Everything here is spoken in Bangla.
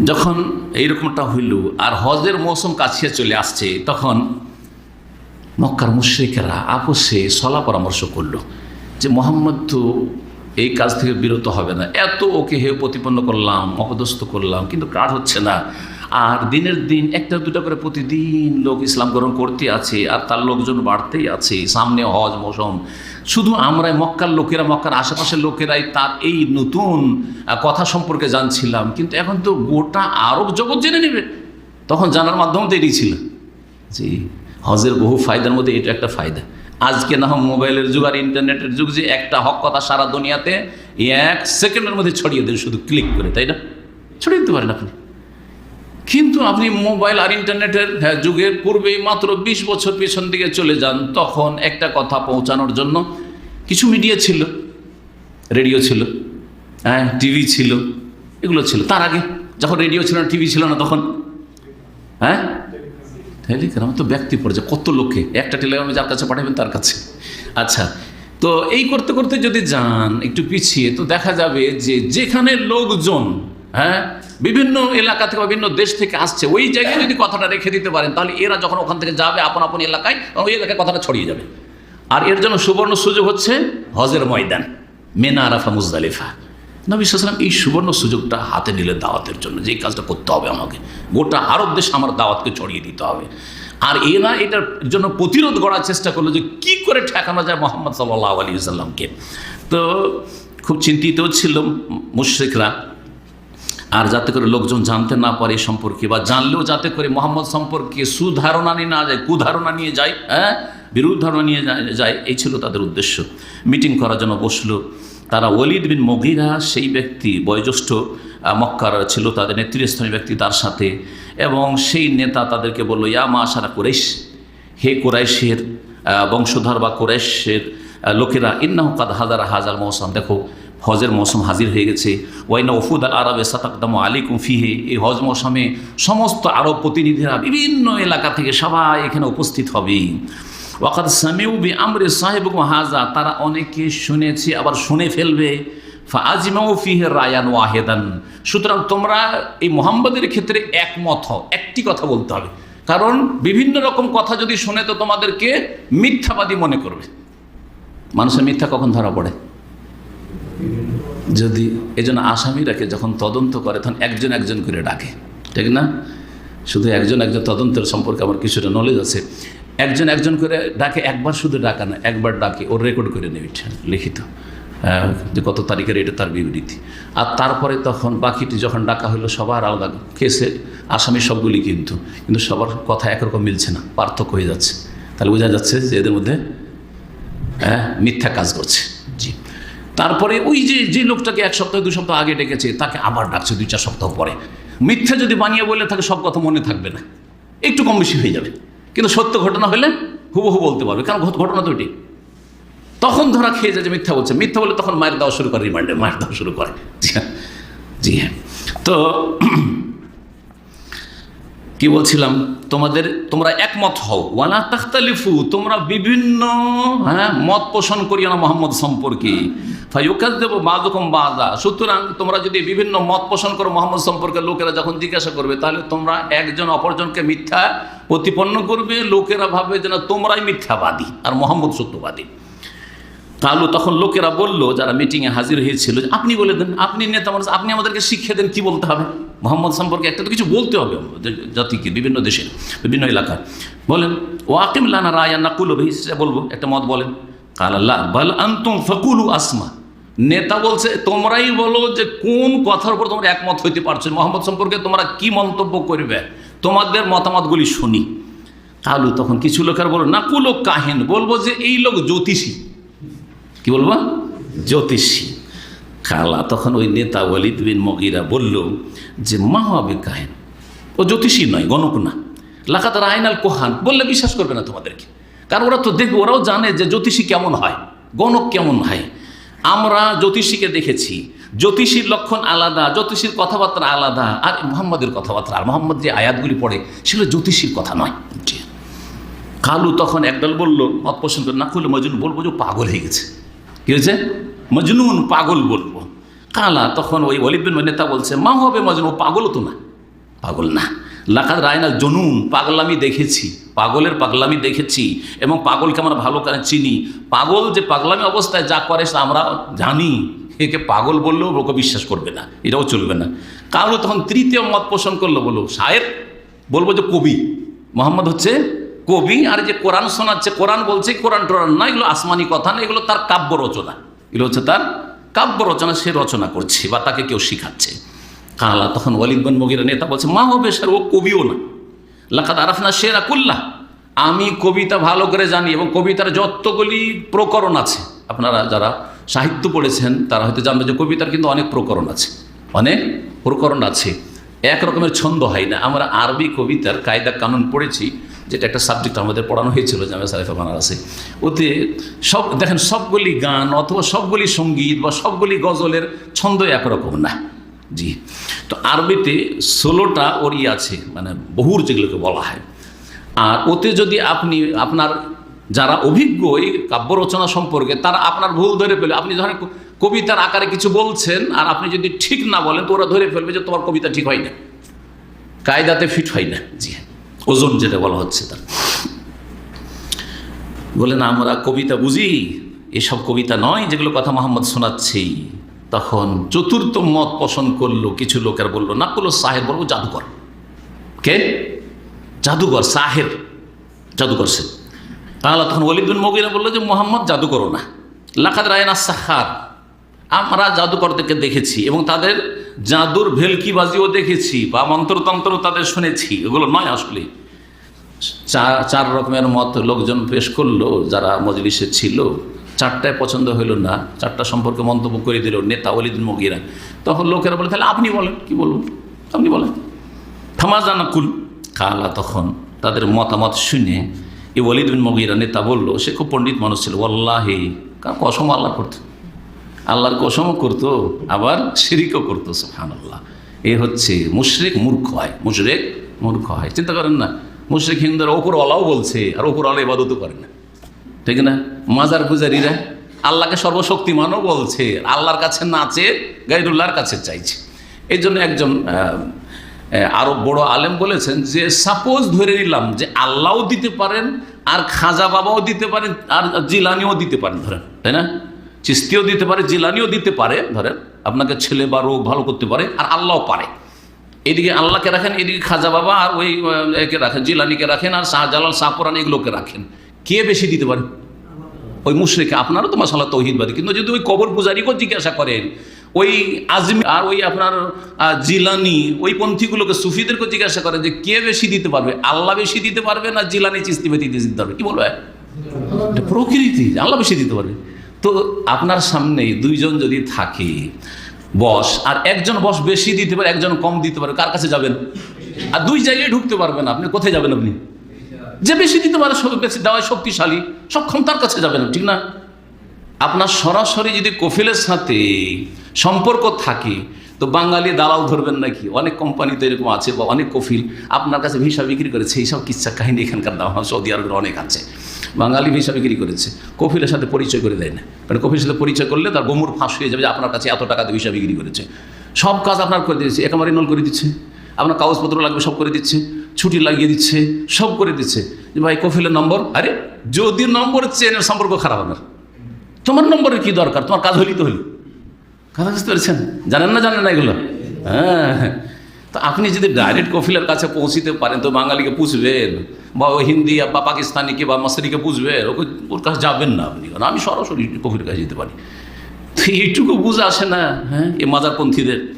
যখন এইরকমটা হইল আর হজের মৌসুম কাছিয়ে চলে আসছে, তখন মক্কার মুশ্রিকেরা আপসে সলা পরামর্শ করল যে, মোহাম্মদ তো এই কাজ থেকে বিরত হবে না। এত ওকে হেয় প্রতিপন্ন করলাম, অপদস্থ করলাম, কিন্তু কাজ হচ্ছে না। আর দিনের দিন একটা দুটা করে প্রতিদিন লোক ইসলাম গ্রহণ করতে আছে, আর তার লোকজন বাড়তেই আছে। সামনে হজ, মৌসুম শুধু আমরাই, মক্কার লোকেরা, মক্কার আশেপাশের লোকেরাই তার এই নতুন কথা সম্পর্কে জানছিলাম। কিন্তু এখন তো গোটা আরব জগৎ জেনে নেবে। তখন জানার মাধ্যম তো এটাই ছিল। জি, হজের বহু ফায়দার মধ্যে এটা একটা ফায়দা। আজকে না হোক মোবাইলের যুগ আর ইন্টারনেটের যুগ যে একটা হক কথা সারা দুনিয়াতে এক সেকেন্ডের মধ্যে ছড়িয়ে দেন শুধু ক্লিক করে, তাই না? ছড়িয়ে দিতে পারেন আপনি। কিন্তু আপনি মোবাইল আর ইন্টারনেটের হ্যাঁ, যুগের পূর্বেই মাত্র বিশ বছর পেছন দিকে চলে যান তখন একটা কথা পৌঁছানোর জন্য কিছু মিডিয়া ছিল রেডিও ছিল হ্যাঁ টিভি ছিল এগুলো ছিল। তার আগে যখন রেডিও ছিল না টিভি ছিল না তখন হ্যাঁ? টেলিগ্রাম তো ব্যক্তি পর্যায়ে কত লোকে? একটা টেলিগ্রামে যার কাছে পাঠাবেন তার কাছে। আচ্ছা তো এই করতে করতে যদি যান একটু পিছিয়ে তো দেখা যাবে যে যেখানে লোকজন হ্যাঁ বিভিন্ন এলাকা থেকে বিভিন্ন দেশ থেকে আসছে, ওই জায়গায় যদি কথাটা রেখে দিতে পারেন, তাহলে এরা যখন ওখান থেকে যাবে আপন আপন এলাকায় ওই এলাকায় কথাটা ছড়িয়ে যাবে। আর এর জন্য সুবর্ণ সুযোগ হচ্ছে হজের ময়দান, মেনা, আরাফা, মুজদালিফা। নবী সালাম এই সুবর্ণ সুযোগটা হাতে নিলে দাওয়াতের জন্য, যে কাজটা করতে হবে আমাকে। গোটা আরব দেশ আমার দাওয়াতকে ছড়িয়ে দিতে হবে। আর এরা এটার জন্য প্রতিরোধ করার চেষ্টা করল যে কি করে ঠেকানো যায় মোহাম্মদ সাল্লাহ আলী সাল্লামকে তো খুব চিন্তিত ছিল মুশ্রিকরা। আর যাতে করে লোকজন জানতে না পারে সম্পর্কে, বা জানলেও যাতে করে মোহাম্মদ সম্পর্কে সুধারণা নিয়ে না যায়, কুধারণা নিয়ে যায় হ্যাঁ? বিরুদ্ধ ধারণা নিয়ে যায়- এই ছিল তাদের উদ্দেশ্য। মিটিং করার জন্য বসল। তারা ওলিদ বিন মগিরা, সেই ব্যক্তি, বয়োজ্যেষ্ঠ মক্কার ছিল তাদের নেতৃস্থানীয় ব্যক্তি তার সাথে। এবং সেই নেতা তাদেরকে বলল, ইয়া মা সারা কুরেশ হে কুরাইশের বংশধর বা কুরাইশের লোকেরা, ইন্নাহ কাদ হাজার হাজার মৌসুম দেখো হজের মৌসুম হাজির হয়ে গেছে। ওয়াইনা ওফুদ আল আরবে সাতাকদাম আলিকুম ফিহে। এই হজ মৌসুমে সমস্ত আরব প্রতিনিধিরা বিভিন্ন এলাকা থেকে সবাই এখানে উপস্থিত হবে। ওয়াকাদ সামিউ বি আমরে সাহেব হাজা। তারা অনেকে শুনেছে, আবার শুনে ফেলবে। ফিহে রায়ান ওয়াহেদান। সুতরাং তোমরা এই মোহাম্মদের ক্ষেত্রে একমত হও, একটি কথা বলতে হবে। কারণ বিভিন্ন রকম কথা যদি শুনে তো তোমাদেরকে মিথ্যাবাদী মনে করবে। মানুষের মিথ্যা কখন ধরা পড়ে? যদি এই জন্য আসামিরাকে যখন তদন্ত করে, তখন একজন একজন করে ডাকে, ঠিক না? শুধু একজন একজন তদন্তের সম্পর্কে আমার কিছুটা নলেজ আছে। একজন একজন করে ডাকে, একবার শুধু ডাকা না, একবার ডাকে, ওর রেকর্ড করে নেবে, লিখিত। যে কত তারিখের এটা তার বিবৃতি। আর তারপরে তখন বাকিটি যখন ডাকা হলো, সবার আলাদা কেসে আসামি সবগুলি কিন্তু কিন্তু সবার কথা একরকম মিলছে না, পার্থক্য হয়ে যাচ্ছে। তাহলে বোঝা যাচ্ছে যে এদের মধ্যে হ্যাঁ মিথ্যা কাজ করছে। তারপরে ওই যে যে লোকটাকে এক সপ্তাহ দু সপ্তাহ আগে ডেকেছে, তাকে আবার ডাকছে দুই, চার সপ্তাহ পরে। মিথ্যা যদি বানিয়ে বলে থাকে সব কথা মনে থাকবে না। একটু কম বেশি হয়ে যাবে। কিন্তু সত্য ঘটনা হলে হুবহু বলতে পারবে, কারণ ঘট- ঘটনা তো এটি তখন ধরা খেয়ে যায় যে মিথ্যা বলছে। মিথ্যা বলে তখন মায়ের দেওয়া শুরু করে, রিমান্ডে মায়ের দেওয়া শুরু করে। হ্যাঁ জি হ্যাঁ। তো কি বলছিলাম? তোমাদের, তোমরা একমত হও। ওয়ালা তাখতালিফু, তোমরা বিভিন্ন হ্যাঁ মত পোষণ করিও না মোহাম্মদ সম্পর্কে। সুতরাং তোমরা যদি বিভিন্ন মত পোষণ করো মোহাম্মদ সম্পর্কে, লোকেরা যখন জিজ্ঞাসা করবে, তাহলে তোমরা একজন অপরজনকে মিথ্যা প্রতিপন্ন করবে, লোকেরা ভাবে যে না তোমরাই মিথ্যাবাদী আর মোহাম্মদ সত্যবাদী। তাহলে তখন লোকেরা বলল, যারা মিটিংয়ে হাজির হয়েছিল আপনি বলে দেন, আপনি নেতা মানুষ, আপনি আমাদেরকে শিখিয়ে দেন কি বলতে হবে। মোহাম্মদ সম্পর্কে একটা তো কিছু বলতে হবে জাতিকে বিভিন্ন দেশের, বিভিন্ন এলাকার। বলেন, ওয়াকিম লানা রায়া নাকুল সে বলব, একটা মত বলেন। কাল আল্লাহ বল আন্তুম ফকুলু আসমা নেতা বলছে, তোমরাই বলো যে কোন কথার উপর তোমরা একমত হইতে পারছ মোহাম্মদ সম্পর্কে তোমরা কি মন্তব্য করবে? তোমাদের মতামতগুলি শুনি। কালু তখন কিছু লোকের বলো না কু লোক কাহেন, বলব যে এই লোক জ্যোতিষী। কি বলব? জ্যোতিষী। কালা তখন ওই নেতা ওয়ালিদ বিন মগিরা বলল যে, মা হবে কাহেন। ও জ্যোতিষী নয়, গণক না। লাকাত রায়নাল কোহান, বললে বিশ্বাস করবে না তোমাদেরকে। কারণ ওরা তো দেখবে, ওরাও জানে যে জ্যোতিষী কেমন হয়, গণক কেমন হয়। আমরা জ্যোতিষীকে দেখেছি। জ্যোতিষীর লক্ষণ আলাদা, জ্যোতিষীর কথাবার্তা আলাদা। আর মোহাম্মদের কথাবার্তা, আর মোহাম্মদ যে আয়াতগুলি পড়ে, সেগুলো জ্যোতিষীর কথা নয়। কালু তখন একদল বলল, মত পোষণ করে, না করলে মজনুন বলব যে পাগল হয়ে গেছে। কি হয়েছে? মজনুন পাগল বলব। কালা তখন ওই ওলিদ বিন নেতা বলছে, মা হবে মজন ও পাগল তো না, পাগল না। লাখাত রায়না জনুন, পাগলামি দেখেছি। পাগলের পাগলামি দেখেছি এবং পাগলকে আমরা ভালো করে চিনি। পাগল যে পাগলামি অবস্থায় যা করে সে আমরা জানি। একে পাগল বললেও লোকে বিশ্বাস করবে না, এটাও চলবে না। কারণ তখন তৃতীয় মত পোষণ করল বলো সাহেব বলব যে কবি। মোহাম্মদ হচ্ছে কবি, আর যে কোরআন শোনাচ্ছে, কোরআন বলছে, কোরআন টোরআন না এগুলো আসমানি কথা না, এগুলো তার কাব্য রচনা। এগুলো হচ্ছে তার কাব্য রচনা, সে রচনা করছে বা তাকে কেউ শিখাচ্ছে। কালা তখন ওয়ালিদ বিন মগিরা নেতা বলছে, মা হবে স্যার ও কবিও না। লাকাত আরাফনা শেরা আমি কবিতা ভালো করে জানি এবং কবিতার যতগুলি প্রকরণ আছে, আপনারা যারা সাহিত্য পড়েছেন, তারা হয়তো জানবে যে কবিতার কিন্তু অনেক প্রকরণ আছে, অনেক প্রকরণ আছে। এক রকমের ছন্দ হয় না। আমরা আরবি কবিতার কায়দা কানুন পড়েছি, যেটা একটা সাবজেক্ট আমাদের পড়ানো হয়েছিল, জামে সারিফা বানারসে ওতে সব, দেখেন সবগুলি গান অথবা সবগুলি সংগীত বা সবগুলি গজলের ছন্দ একরকম না। জি। তো আরবিতে ষোলোটা ওরই আছে মানে বহুর যেগুলোকে বলা হয়। আর ওতে যদি আপনি, আপনার যারা অভিজ্ঞ এই কাব্য রচনা সম্পর্কে, তারা আপনার ভুল ধরে ফেলে আপনি ধরেন কবিতার আকারে কিছু বলছেন, আর আপনি যদি ঠিক না বলেন, তো ওরা ধরে ফেলবে যে তোমার কবিতা ঠিক হয় না। কায়দাতে ফিট হয় না। জি হ্যাঁ। ওজন যেটা বলা হচ্ছে তার। বলেন আমরা কবিতা বুঝি, এসব কবিতা নয় যেগুলো কথা মোহাম্মদ শোনাচ্ছি তখন চতুর্থ মত পছন্দ করল, কিছু লোকের বলল, না করল সাহেব বলব জাদুকর। কে? জাদুকর, সাহেব, জাদুকর সে। তাহলে তখন ওলিদুল মগিরা বলল যে, মোহাম্মদ, জাদু করো না। লাখাদ রায়না সাহার আমরা জাদুকরদেরকে দেখেছি এবং তাদের জাদুর ভেলকিবাজিও দেখেছি, বা মন্ত্রতন্ত্র তাদের শুনেছি। এগুলো নয় আসলে। চার রকমের মত লোকজন পেশ করল, যারা মজলিসে ছিল। চারটায় পছন্দ হইল না, চারটা সম্পর্কে মন্তব্য করে দিল নেতা ওলিদুল মগিরা। তখন লোকেরা বলে, তাহলে আপনি বলেন, কি বলুন আপনি বলেন। থামাজানা কুল তখন তাদের মতামত শুনে এই ওলিদ বিন মগিরা নেতা বলল, সে খুব পণ্ডিত মানুষ ছিল ওল্লাহি কার কসম আল্লাহ করতো? আল্লাহর কসমও করতো, আবার শিরিকও করতো সুহান আল্লাহ এ হচ্ছে মুশরেক মূর্খ হয়, মুশরেক মূর্খ হয়। চিন্তা করেন না, মুশরেক হিন্দুরা ওপরওয়ালাও বলছে, আর ওপরওয়ালা ইবাদতও করে না। ঠিক না? মাজার পূজারীরা আল্লাহকে সর্বশক্তিমানও বলছে। আল্লাহর কাছে নাচে গাইরুল্লাহর কাছে চাইছে। এই জন্য একজন আরও বড় আলেম বলেছেন যে সাপোজ ধরে নিলাম যে আল্লাহও দিতে পারেন, আর খাজা বাবাও দিতে পারেন আর জিলানিও দিতে পারেন, ধরেন, তাই না? চিস্তিও দিতে পারে, জিলানিও দিতে পারে, ধরেন, আপনাকে ছেলে বা রোগ ভালো করতে পারে, আর আল্লাহও পারে। এদিকে আল্লাহকে রাখেন, এদিকে খাজা বাবা, আর ওই একে রাখেন, জিলানিকে রাখেন, আর শাহজালাল, শাহপুরান, এগুলোকে রাখেন। কে বেশি দিতে পারে ওই মুশরিকে, আপনারও তো মাসাল্লাহ তৌহিদবাদী কিন্তু যদি ওই কবর পূজারীকেও জিজ্ঞাসা করেন, ওই আজমি আর ওই আপনার জিলানি, ওই পন্থীগুলোকে সুফিদেরকে জিজ্ঞাসা করেন যে কে বেশি দিতে পারবে? আল্লাহ বেশি দিতে পারবে না জিলানি চিস্তি বেশি দিতে পারবে? কি বলবে? প্রকৃতি, আল্লাহ বেশি দিতে পারবে। তো আপনার সামনে দুইজন যদি থাকে, বস, আর একজন বস বেশি দিতে পারে, একজন কম দিতে পারে, কার কাছে যাবেন? আর দুই জায়গায় ঢুকতে পারবেন আপনি কোথায় যাবেন আপনি? যে বেশি দিতে পারে দেওয়ায় শক্তিশালী সক্ষম তার কাছে যাবে না, ঠিক না? আপনার সরাসরি যদি কফিলের সাথে সম্পর্ক থাকে, তো বাঙালি দালাল ধরবেন নাকি? অনেক কোম্পানিতে এরকম আছে বা অনেক কফিল, আপনার কাছে ভিসা বিক্রি করেছে, এইসব কিচ্ছা কাহিনী এখানকার দাম সৌদি আরবের অনেক আছে। বাঙালি ভিসা বিক্রি করেছে, কফিলের সাথে পরিচয় করে দেয় না। কারণ কফিলের সাথে পরিচয় করলে তার গোমর ফাঁস হয়ে যাবে যে আপনার কাছে এত টাকাতে ভিসা বিক্রি করেছে। সব কাজ আপনার করে দিচ্ছে একেবারে নল করে দিচ্ছে। আপনার কাগজপত্র লাগবে, সব করে দিচ্ছে। ছুটি লাগিয়ে দিচ্ছে, সব করে দিচ্ছে। যে ভাই, কফিলের নম্বর? আরে, যদি নম্বর চেনের সম্পর্ক খারাপ আপনার। তোমার নম্বরের কি দরকার? তোমার কাজ হলি তো হলি কথা বুঝতে পেরেছেন? জানেন না জানেন না এগুলো? হ্যাঁ তো আপনি যদি ডাইরেক্ট কফিলের কাছে পৌঁছিতে পারেন, তো বাঙালিকে পুষবেন। বা ওই হিন্দি বা পাকিস্তানিকে বা মসরিকে পুষবেন। ওকে, ওর কাছে যাবেন না আপনি। কারণ আমি সরাসরি কফিলের কাছে যেতে পারি। তো এইটুকু বুঝে আসে না হ্যাঁ এই মাজারপন্থীদের।